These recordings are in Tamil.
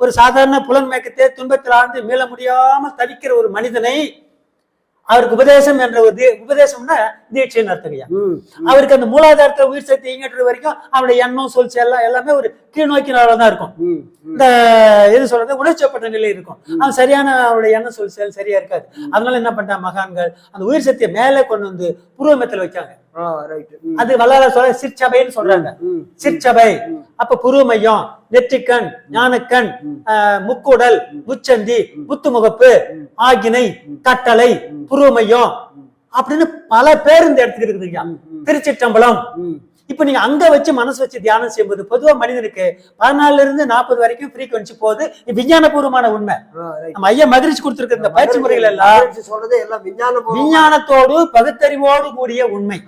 ஒரு சாதாரண புலன் மயக்கத்தை துன்பத்தில் ஆழ்ந்து மீள முடியாமல் தவிக்கிற ஒரு மனிதனை அவருக்கு உபதேசம் என்ற ஒரு உபதேசம்னா தீட்சைன்னு அர்த்தங்கய்யா அவருக்கு அந்த மூலாதாரத்தை உயிர் சக்தி இயங்கிட்டு வரைக்கும் அவருடைய எண்ணம் சொல் எல்லாம் எல்லாமே ஒரு கீழ் நோக்கி தான் இருக்கும். இந்த எது சொல்றது உணர்ச்சியப்பட்ட நிலை இருக்கும். அவன் சரியான அவருடைய எண்ணம் செயல் சரியா இருக்காது. அதனால என்ன பண்ணிட்டான்? மகான்கள் அந்த உயிர் சக்தியை மேலே கொண்டு வந்து புருவமத்தில் வைக்காங்க அது வல்லார சொல்ல சிற்சபைன்னு சொல்றாங்க. சிற்சபை. அப்ப புருவமையம் நெற்றிக்கண் ஞானக்கண் முக்குடல் முச்சந்தி முத்து முகப்பு ஆகினை கட்டளை புருவமையம். அப்படின்னு பல பேர் இந்த இடத்துக்கு இருக்குதுங்க திருச்சிற்றம்பலம். ம். இப்ப நீங்க அங்க வச்சு மனசு வச்சு தியானம் செய்யும்போது பொதுவா மனிதனுக்கு பதினாலுல இருந்து நாற்பது வரைக்கும் ஃப்ரீக்வன்சி போகுது. விஞ்ஞானபூர்வமான உண்மை. நம்ம ஐயா மகிழ்ச்சி கொடுத்திருக்கிற இந்த பயிற்சி முறைகள் எல்லாம் சொல்றது எல்லாம் விஞ்ஞானத்தோடு பகுத்தறிவோடு கூடிய உண்மை.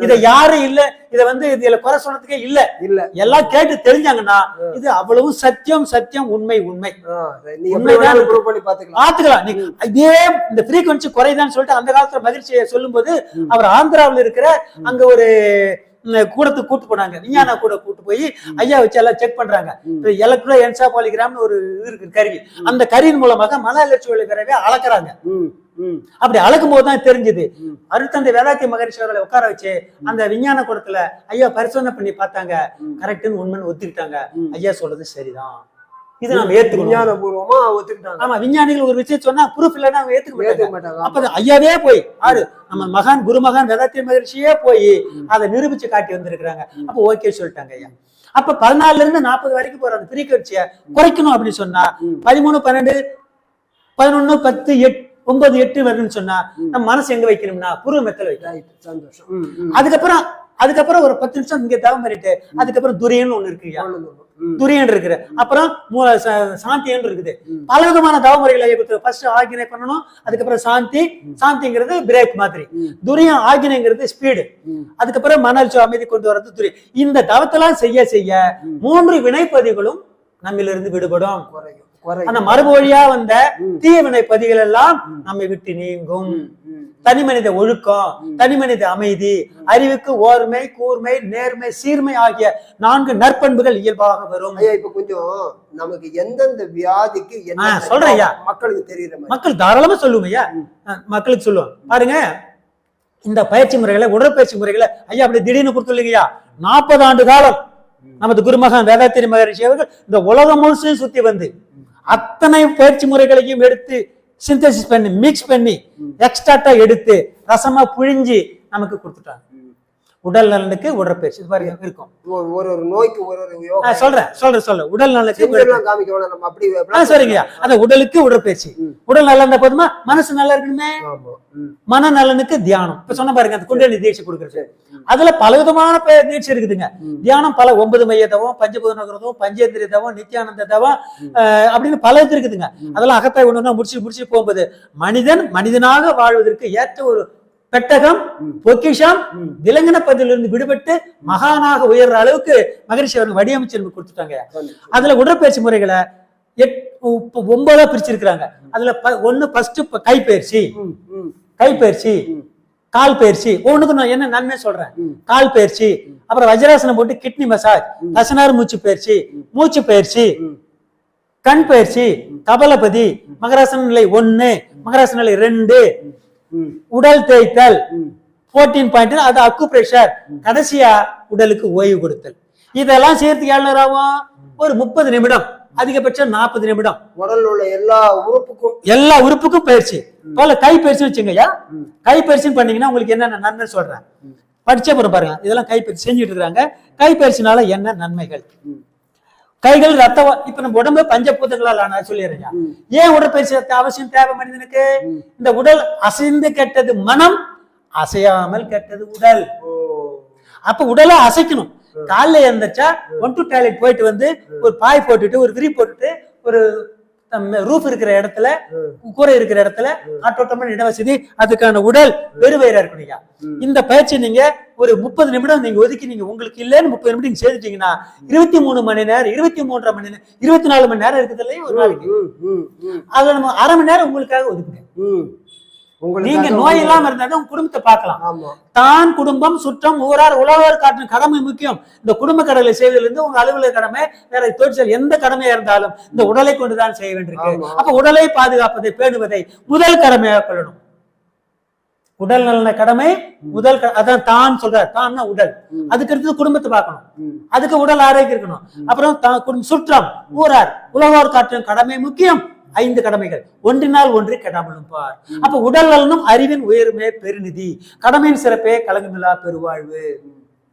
இதை யாரும் இல்ல இத வந்து இதுல குறை சொல்றதுக்கே இல்ல. இல்ல. எல்லாம் கேட்டு தெரிஞ்சாங்கன்னா இது அவ்வளவு சத்தியம் சத்தியம் உண்மை உண்மை. பாத்துக்கலாம் நீ இதே இந்த ஃப்ரீக்வன்சி குறைதான்னு சொல்லிட்டு அந்த காலத்துல மகிழ்ச்சியை சொல்லும்போது அவர் ஆந்திராவுல இருக்கிற அங்க ஒரு கூடத்துக்கு கூட்டு போனாங்க. விஞ்ஞான கூட கூட்டு போய் ஐயா வச்சு எல்லாம் செக் பண்றாங்க. எலக்ட்ரோ என்சாபாலிகிராம்னு ஒரு இது இருக்கு கருவி. அந்த கருவியின் மூலமாக மன அலர்ச்சி விளைவிறவே அளக்குறாங்க. அப்படி அளக்கும் போது தான் தெரிஞ்சது. அருத்தந்தை வேதாத்திய மகரிஷி அவர்களை உட்கார வச்சு அந்த விஞ்ஞான கூடத்துல ஐயா பரிசோதனை பண்ணி பார்த்தாங்க. கரெக்ட்னு உண்மைன்னு ஒத்துக்கிட்டாங்க. ஐயா சொல்றது சரிதான். இது நம்ம ஏத்துக்கணும். விஞ்ஞானபூர்வமா ஒத்துக்கிட்டாங்க. ஆமா விஞ்ஞானிகள் ஒரு விஷயம் சொன்னா ப்ரூஃப் இல்லைன்னா அவங்க ஏத்துக்க மாட்டாங்க. அப்ப ஐயாவே போய் ஆறு நம்ம மகான் குருமகான் வேதாத்திய மகரிஷியே போய் அதை நிரூபிச்சு காட்டி வந்திருக்கிறாங்க. அப்ப ஓகே சொல்லிட்டாங்க ஐயா. அப்ப பதினாலுல இருந்து நாற்பது வரைக்கும் போற அந்த ஃப்ரீக்வன்சியை குறைக்கணும் அப்படின்னு சொன்னா பதிமூணு பன்னெண்டு பதினொன்னு பத்து எட் ஒன்பது எட்டு வருதுன்னு சொன்னா நம்ம மனசு எங்க வைக்கணும்னா புருவ மெத்தல வைக்கணும். சந்தோஷம். அதுக்கப்புறம் அதுக்கப்புறம் ஒரு பத்து நிமிஷம் இங்க தவம் பண்ணிட்டு அதுக்கப்புறம் துரியன்னு ஒண்ணு இருக்கு. துரியன் இருக்குது. அப்புறம் சாந்தியன் இருக்குது. பல விதமான தவமுறைகளை கொடுத்து ஃபர்ஸ்ட் ஆகினை பண்ணணும் அதுக்கப்புறம் சாந்தி. சாந்திங்கிறது பிரேக் மாதிரி. துரியம் ஆகினைங்கிறது ஸ்பீடு. அதுக்கப்புறம் மனல்ச்சி அமைதி கொண்டு வரது துரி. இந்த தவத்தெல்லாம் செய்ய செய்ய மூன்று வினைப்பதிகளும் நம்மிலிருந்து விடுபடும். குறையும். அந்த மரபு வழியா வந்த தீய வினைப்பதிகள் எல்லாம் நம்மை விட்டு நீங்கும். தனி மனித ஒழுக்கம் தனி மனித அமைதி அறிவுக்கு ஓர்மை கூர்மை நேர்மை சீர்மை ஆகிய நான்கு நற்பண்புகள் இயல்பாக வரும். ஐயா இப்ப கொஞ்சம் நமக்கு எந்தெந்த வியாதிக்கு என்ன சொல்றேன் ஐயா. மக்களுக்கு தெரியுற மக்கள் தாராளமா சொல்லுவோம் ஐயா. மக்களுக்கு சொல்லுவோம் பாருங்க இந்த பயிற்சி முறைகளை உடற்பயிற்சி முறைகளை ஐயா அப்படி திடீர்னு கொடுத்துள்ளீங்கய்யா நாற்பது ஆண்டு காலம் நமது குருமகன் வேதாத்திரி மகரிஷி அவர்கள் இந்த உலகம் முழுசும் சுத்தி வந்து அத்தனை பயிற்சி முறைகளையும் எடுத்து சிந்தசிஸ் பண்ணி மிக்ஸ் பண்ணி எக்ஸ்ட்ராட்டா எடுத்து ரசமா புழிஞ்சு நமக்கு கொடுத்துட்டாங்க. உடல் நலனுக்கு உடற்பயிற்சி. இது பாருங்க இருக்கும். ஒரு ஒரு நோய்க்கு ஒரு ஒரு யோகா. சொல்றேன் சொல்றேன் சொல்றேன். உடல் நலனுக்கு உடற்பயிற்சி. செஞ்செல்லாம் காமிக்க வேணாம் நம்ம அப்படி ஆ சரிங்கய்யா அந்த உடலுக்கு உடற்பயிற்சி. உடல் நல்லா இருந்தா போதுமா? மனசு நல்லா இருக்கணுமே? ஆமா ம். மன நலனுக்கு தியானம். இப்ப சொன்ன பாருங்க அந்த குண்டலினி தீட்சை கொடுக்குறது. அதுல பல விதமான பே- தீட்சை இருக்குதுங்க. தியானம் பல ஒன்பது மைய தவம் பஞ்சபூத நகரதம் பஞ்சேந்திரிய தவம் நித்யானந்த தவம் அப்படின்னு பல இது இருக்குதுங்க. அதெல்லாம் அகத்தாய் ஒண்ணு முடிச்சு முடிச்சு போகும்போது மனிதன் மனிதனாக வாழ்வதற்கு ஏற்ற ஒரு பெட்டகம் பொக்கிஷம் விலங்கின பதிலிருந்து விடுபட்டு மகானாக உயர்ற அளவுக்கு மகரிஷி அவர்கள் வடிவமைச்சு நமக்கு கொடுத்துட்டாங்க. அதுல உடற்பயிற்சி முறைகளை எட் ஒன்பதா பிரிச்சிருக்கிறாங்க. அதுல ஒண்ணு ஃபர்ஸ்ட் கைப்பயிற்சி. கைப்பயிற்சி கால் பயிற்சி ஒண்ணுக்கு நான் என்ன நன்மை சொல்றேன்? கால் பயிற்சி அப்புறம் வஜ்ராசனம் போட்டு கிட்னி மசாஜ் தசனார் மூச்சு பயிற்சி மூச்சு பயிற்சி கண் பயிற்சி கபலபதி மகராசன நிலை ஒண்ணு மகராசன நிலை ரெண்டு. உடல் தேய்த்தல். போர்டீன் பாயிண்ட் அது அக்கு பிரஷர் கடைசியா உடலுக்கு ஓய்வு கொடுத்தல். இதெல்லாம் சேர்த்து எவ்வளவு ஆகும் ஒரு முப்பது நிமிடம். அதிகபட்சம் நாற்பது நிமிடம். உடல்ல உள்ள எல்லா உறுப்புக்கும். எல்லா உறுப்புக்கும் பயிற்சி. போல கை பயிற்சி வச்சுங்கய்யா கை பயிற்சின்னு பண்ணீங்கன்னா உங்களுக்கு என்னென்ன நன்மை சொல்றேன்? படிச்ச பாருங்க. இதெல்லாம் கை பயிற்சி செஞ்சுட்டு இருக்காங்க கை பயிற்சினால என்ன நன்மைகள்? கைகள் ரத்த இப்ப நம்ம உடம்பு பஞ்சபூதங்களால் ஆன சொல்லிடுறேன் ஏன் உடற்பயிற்சி அவசியம் தேவை மனிதனுக்கு? இந்த உடல் அசைந்து கெட்டது மனம் அசையாமல் கெட்டது உடல். அப்ப உடலை அசைக்கணும். காலைல எழுந்திரிச்சா ஒன் டு டாய்லெட் போயிட்டு வந்து ஒரு பாய் போட்டுட்டு ஒரு விரி போட்டுட்டு ஒரு ரூஃப் இருக்கிற இடத்துல கூரை இருக்கிற இடத்துல காற்றோட்டமான இடவசதி அதுக்கான உடல் வெறுவயிறா இருக்கணுங்க இந்த பயிற்சி நீங்க ஒரு முப்பது நிமிடம் நீங்க ஒதுக்கி நீங்க உங்களுக்கு இல்லைன்னு முப்பது நிமிடம் நீங்க இருபத்தி மூணு மணி நேரம் இருபத்தி மூன்றரை மணி நேரம் இருபத்தி நாலு மணி நேரம் இருக்குது இல்லையா? ஒரு நாளைக்கு. அதுல நம்ம அரை மணி நேரம் உங்களுக்காக ஒதுக்குங்க. நீங்க நோய் இல்லாம இருந்தா உங்க குடும்பத்தை பார்க்கலாம். தான் குடும்பம் சுற்றம் ஊரார் உழவர் காட்டும் கடமை முக்கியம். இந்த குடும்ப கடலை செய்வதிலிருந்து உங்க அலுவலக கடமை வேற தொழிற்சல் எந்த கடமையா இருந்தாலும் இந்த உடலை கொண்டுதான் செய்ய வேண்டியிருக்கு. அப்ப உடலை பாதுகாப்பதை பேணுவதை முதல் கடமையாக கொள்ளணும். உடல் நலன கடமை முதல் அதான் தான் சொல்றார். தான்னா உடல். அதுக்கு அடுத்தது குடும்பத்தை பார்க்கணும். அதுக்கு உடல் ஆரோக்கியம் இருக்கணும். அப்புறம் சுற்றம் ஊரார் உழவோர் காட்டும் கடமை முக்கியம். ஐந்து கடமைகள். ஒன்றினால் ஒன்று கெடாமலும் பார். அப்ப உடல் நலனும் அறிவின் உயர்மே பெருநிதி. கடமையின் சிறப்பே கலங்கமில்லா பெருவாழ்வு.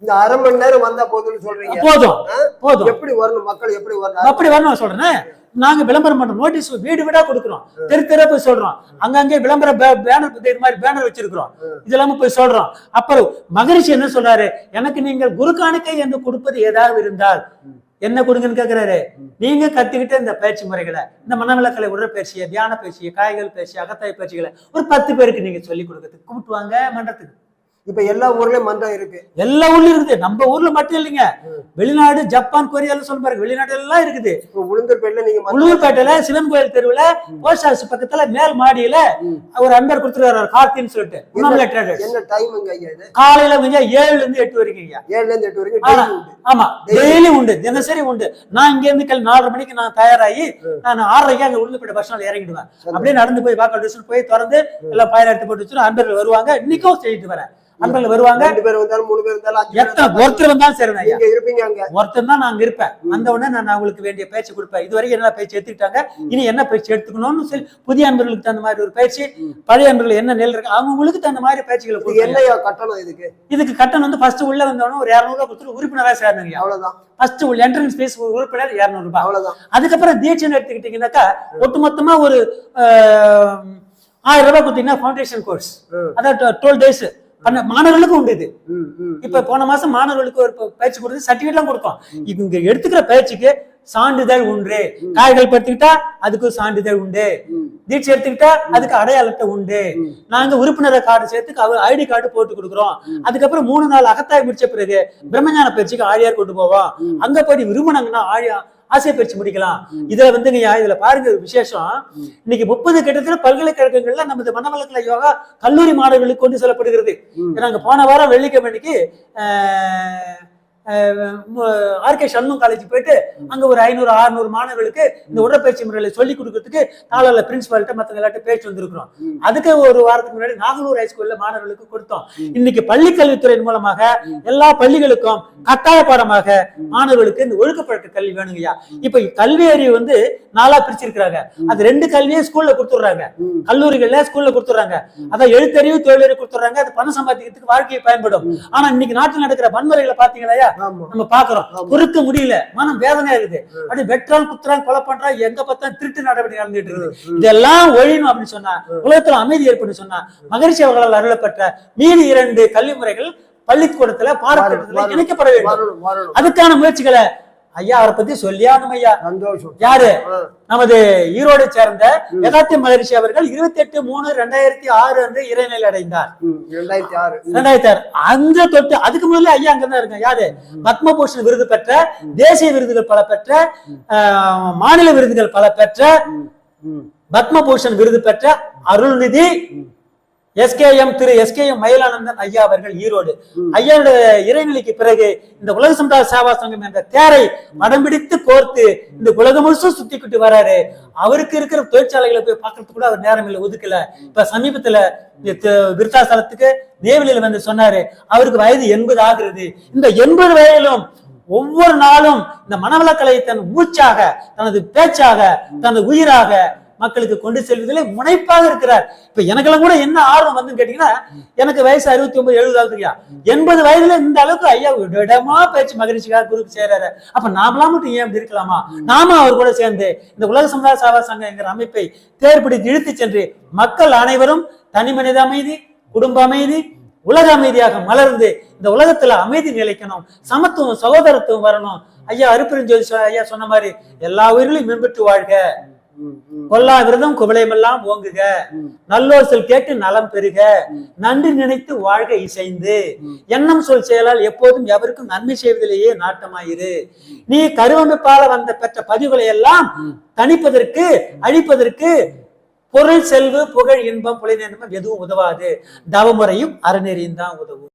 இந்த அரை மணி நேரம் வந்தா போதும்னு சொல்றீங்க. போதும் போதும். எப்படி வரணும்? மக்கள் எப்படி வரணும்? அப்படி வரணும் சொல்றேன்? நாங்க விளம்பரம் பண்றோம். நோட்டீஸ் வீடு வீடா கொடுக்குறோம். தெரு தெரு போய் சொல்றோம். அங்கங்கே விளம்பர பேனர் இது மாதிரி பேனர் வச்சிருக்கிறோம். இது இல்லாம போய் சொல்றோம். அப்புறம் மகரிஷி என்ன சொல்றாரு? எனக்கு நீங்கள் குரு காணிக்கை என்று கொடுப்பது ஏதாவது இருந்தால் என்ன கொடுங்கன்னு கேக்குறாரு. நீங்க கத்துக்கிட்ட இந்த பயிற்சி முறைகளை இந்த மனநலக்கலை உடற்பயிற்சியை தியான பயிற்சியை காய்கள் பயிற்சி அகத்தாய் பயிற்சிகளை ஒரு பத்து பேருக்கு நீங்க சொல்லி கொடுக்கறதுக்கு கூப்பிட்டு வாங்க மன்றத்துக்கு. இப்ப எல்லா ஊர்லயும் மன்றம் இருக்கு. எல்லா ஊர்லயும் இருக்குது. நம்ம ஊர்ல மட்டும் இல்லைங்க. வெளிநாடு ஜப்பான் கொரியால சொல்ல பாருங்க. வெளிநாடு எல்லாம் இருக்குது. இப்ப உளுந்தூர்பேட்ல நீங்க உளுவுப்பேட்டையில சிவன் கோயில் தெருவுல போஸ்ட் ஆஃபீஸ் பக்கத்துல மேல் மாடியில ஒரு அன்பர் கொடுத்துருக்காரு கார்த்தின்னு சொல்லிட்டு. என்ன டைமுங்க ஐயா இது? காலையில கொஞ்சம் ஏழுல இருந்து எட்டு வரைக்கும் ஐயா. ஏழுல இருந்து எட்டு வரைக்கும். ஆமா டெய்லி உண்டு. தினசரி உண்டு. நான் இங்க இருந்து காலை நாலரை மணிக்கு நான் தயாராகி நான் ஆறரைக்கு அங்க உளுந்துப்பேட்டை பஸ் ஸ்டாண்ட்ல இறங்கிடுவேன். அப்படியே நடந்து போய் வாக்கல் போய் திறந்து எல்லாம் எடுத்து போட்டு வச்சு அன்பர்கள் வருவாங்க. இன்னைக்கும் செய்யிட்டு வரேன். அன்பர்கள் வருவாங்க. ரெண்டு பேர் வந்தாலும் மூணு பேர் பேர் எத்தனை ஒருத்தர் வந்தாலும் சரி ஐயா. நீங்க இருப்பீங்க அங்க. ஒருத்தன் தான் நாங்க இருப்பேன். வந்த உடனே நான் அவங்களுக்கு வேண்டிய பயிற்சி கொடுப்பேன். இது வரைக்கும் என்ன பயிற்சி எடுத்துக்கிட்டாங்க? இனி என்ன பயிற்சி எடுத்துக்கணும்னு சொல்லி புதிய அன்பர்களுக்கு தகுந்த மாதிரி ஒரு பயிற்சி பழைய அன்பர்கள் என்ன நிலை இருக்கு அவங்களுக்கு தகுந்த மாதிரி பயிற்சிகளை என்னையா கட்டணம் இதுக்கு? இதுக்கு கட்டணம் வந்து ஃபர்ஸ்ட் உள்ள வந்தவொடனே ஒரு இரநூறு ரூபாய் கொடுத்துட்டு உறுப்பினராக சேரணுங்க அவ்வளவுதான். ஃபர்ஸ்ட் உள்ள என்ட்ரன்ஸ் ஃபீஸ் உறுப்பினர் இரநூறு ரூபாய் அவ்வளவுதான். அதுக்கப்புறம் தீட்சைன்னு எடுத்துக்கிட்டீங்கன்னாக்கா ஒட்டுமொத்தமா ஒரு ஆயிரம் ரூபாய் கொடுத்தீங்கன்னா ஃபவுண்டேஷன் கோர்ஸ். அதான் டுவெல் டேஸ். பண்ண மாணவர்களுக்கும் உண்டு இது. இப்ப போன மாசம் மாணவர்களுக்கு ஒரு பயிற்சி கொடுத்து சர்டிபிகேட்லாம் கொடுத்தோம். இவங்க எடுத்துக்கிற பயிற்சிக்கு சான்றிதழ் உண்டு. காய்கள் படுத்திக்கிட்டா அதுக்கு சான்றிதழ் உண்டு. தீட்சை எடுத்துக்கிட்டா அதுக்கு அடையாளத்தை உண்டு. நாங்க உறுப்பினர் கார்டு சேர்த்துக்கு அவர் ஐடி கார்டு போட்டு கொடுக்குறோம். அதுக்கப்புறம் மூணு நாள் அகத்தாய் முடிச்ச பிறகு பிரம்மஞான பயிற்சிக்கு ஆழியார் கொண்டு போவோம். அங்க போய் விரும்பினாங்கன்னா ஆழியா ஆசை பயிற்சி முடிக்கலாம். இதுல வந்துங்கய்யா இதுல பாருங்க ஒரு விசேஷம். இன்னைக்கு முப்பது கிட்டத்தட்ட பல்கலைக்கழகங்கள்ல நமது மனவளக்கல யோகா கல்லூரி மாணவர்களுக்கு கொண்டு செல்லப்படுகிறது. நாங்க போன வாரம் வெள்ளிக்கிழமைக்கு ஆர்கே சண்முகம் காலேஜ் போயிட்டு அங்க ஒரு ஐநூறு அறுநூறு மாணவர்களுக்கு இந்த உடற்பயிற்சி முறைகளை சொல்லி கொடுக்கறதுக்கு நாளில் பிரின்சிபால்கிட்ட மற்ற எல்லாத்தையும் பேச்சு வந்திருக்கிறோம். அதுக்கு ஒரு வாரத்துக்கு முன்னாடி நாகலூர் ஹைஸ்கூல்ல மாணவர்களுக்கு கொடுத்தோம். இன்னைக்கு பள்ளி கல்வித்துறையின் மூலமாக எல்லா பள்ளிகளுக்கும் கட்டாய பாடமாக மாணவர்களுக்கு இந்த ஒழுக்கப்பழக்க கல்வி வேணுங்கய்யா. இப்ப கல்வி அறிவு வந்து நாலா பிரிச்சிருக்கிறாங்க. அது ரெண்டு கல்வியே ஸ்கூல்ல கொடுத்துடுறாங்க. கல்லூரிகள்ல ஸ்கூல்ல கொடுத்துறாங்க அதான் எழுத்தறிவு தொழிலறிவு கொடுத்துறாங்க அது பணம் சம்பாதிக்கிறதுக்கு வாழ்க்கையை பயன்படும். ஆனா இன்னைக்கு நாட்டில் நடக்கிற வன்முறைகளை பாத்தீங்களா நம்ம பாக்குறோம். பொறுக்க முடியல. மனம் வேதனையா இருக்குது. அப்படி வெட்டுறான் குத்துறான் கொலை பண்றான் எங்க பார்த்தா திருட்டு நடவடிக்கை நடந்துட்டு இருக்குது. இதெல்லாம் ஒழியணும் அப்படின்னு சொன்னா உலகத்துல அமைதி ஏற்படும் சொன்னா மகரிஷி அவர்களால் அருளப்பட்ட மீதி இரண்டு கல்வி முறைகள் பள்ளிக்கூடத்துல பாடத்திட்டத்துல. இணைக்கப்பட வேண்டும். அதுக்கான முயற்சிகளை ஐயா அவரை பத்தி சொல்லியானும் ஐயா. சந்தோஷம். யாரு. நமது ஈரோடை சேர்ந்த யதார்த்த மகரிஷி அவர்கள் இருபத்தி எட்டு மூணு ரெண்டாயிரத்தி ஆறு அன்று இறைநிலை அடைந்தார். ரெண்டாயிரத்தி ஆறு. ரெண்டாயிரத்தி ஆறு. அந்த தொட்டு அதுக்கு முதல்ல ஐயா அங்கதான் இருக்காங்க யாரு? பத்மபூஷன் விருது பெற்ற தேசிய விருதுகள் பல பெற்ற மாநில விருதுகள் பல பெற்ற. பத்மபூஷன் விருது பெற்ற அருள்நிதி எஸ்கேஎம் திரு எஸ்கேஎம் மயிலானந்தன் ஐயா அவர்கள் ஈரோடு. ம். ஐயாவோட இறைநிலைக்கு பிறகு இந்த உலக சமுதாய சேவா சங்கம் என்ற தேரை மடம்பிடித்து கோர்த்து இந்த உலகம் முழுசும் சுத்திக்கிட்டு வராரு. அவருக்கு இருக்கிற தொழிற்சாலைகளை போய் பார்க்கறதுக்கு கூட அவர் நேரம் இல்லை ஒதுக்கல. இப்ப சமீபத்துல விருத்தாசலத்துக்கு நேவலில் வந்து சொன்னாரு அவருக்கு வயது எண்பது ஆகிறது. இந்த எண்பது வயதிலும் ஒவ்வொரு நாளும் இந்த மனவளக்கலை தன் மூச்சாக தனது பேச்சாக தனது உயிராக மக்களுக்கு கொண்டு செல்வதிலே முனைப்பாக இருக்கிறார். இப்ப எனக்கெல்லாம் கூட என்ன ஆர்வம் வந்து கேட்டீங்கன்னா எனக்கு வயசு அறுபத்தி ஒன்பது எழுபது ஆகுதுயா எண்பது வயதுல இந்த அளவுக்கு ஐயா இடமா பேச்சு மகிழ்ச்சிக்காக குருக்கு சேர்றாரு அப்ப நாமலாம் மட்டும் ஏன் அப்படி இருக்கலாமா? நாம அவர் கூட சேர்ந்து இந்த உலக சமுதாய சேவா சங்கம் என்கிற அமைப்பை தேர்பிடித்து இழுத்து சென்று மக்கள் அனைவரும் தனி மனித அமைதி குடும்ப அமைதி உலக அமைதியாக மலர்ந்து இந்த உலகத்துல அமைதி நிலைக்கணும் சமத்துவம் சகோதரத்துவம் வரணும். ஐயா அருப்பெருஞ்சோதி சொ- ஐயா சொன்ன மாதிரி எல்லா உயிர்களையும் மேம்பட்டு வாழ்க. கொல்லா விரதம் குவளையமெல்லாம் ஓங்குக. நல்லோர் சொல் கேட்டு நலம் பெறுக. நன்றி நினைத்து வாழ்க இசைந்து. எண்ணம் சொல் செயலால் எப்போதும் எவருக்கும் நன்மை செய்வதிலேயே நாட்டமாயிரு. நீ கருவமைப்பால வந்த பெற்ற பதிவுகளை எல்லாம் தணிப்பதற்கு அழிப்பதற்கு பொருள் செல்வு புகழ் இன்பம் புலை எதுவும் உதவாது. தவமுறையும் அறநெறியும் தான் உதவும்.